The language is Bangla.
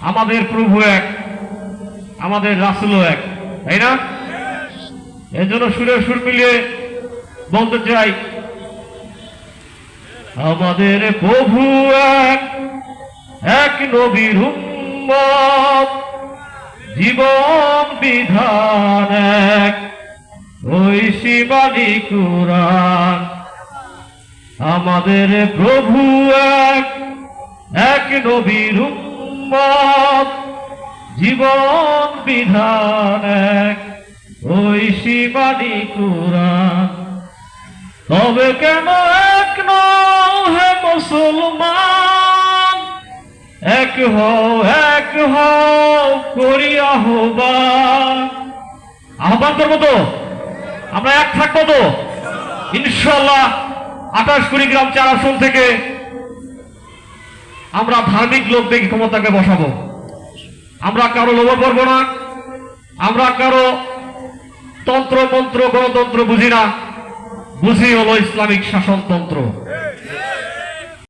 আমাদের প্রভু এক, আমাদের রাসুলও এক, তাই না? এই জন্য সুরে সুর মিলিয়ে বলতে চাই, আমাদের প্রভু এক এক নবীর জীবন বিধান এক, ওই কুরান আমাদের প্রভু এক এক নবীর উম্মত জীবন বিধান এক, ওই শিবানী কুরান তবে কেন এক হে মুসলমান? এক হও এক হও করি আহ্বান। আহ্বান করব তো আমরা এক থাকব তো? ইনশাল্লাহ আঠাশ কুড়িগ্রাম চার আসন থেকে আমরা ধার্মিক লোক দেখি ক্ষমতাকে বসাবো। আমরা কারও লোভ করব না। আমরা কারও তন্ত্র মন্ত্র গণতন্ত্র বুঝি না। বুঝি হলো ইসলামিক শাসনতন্ত্র।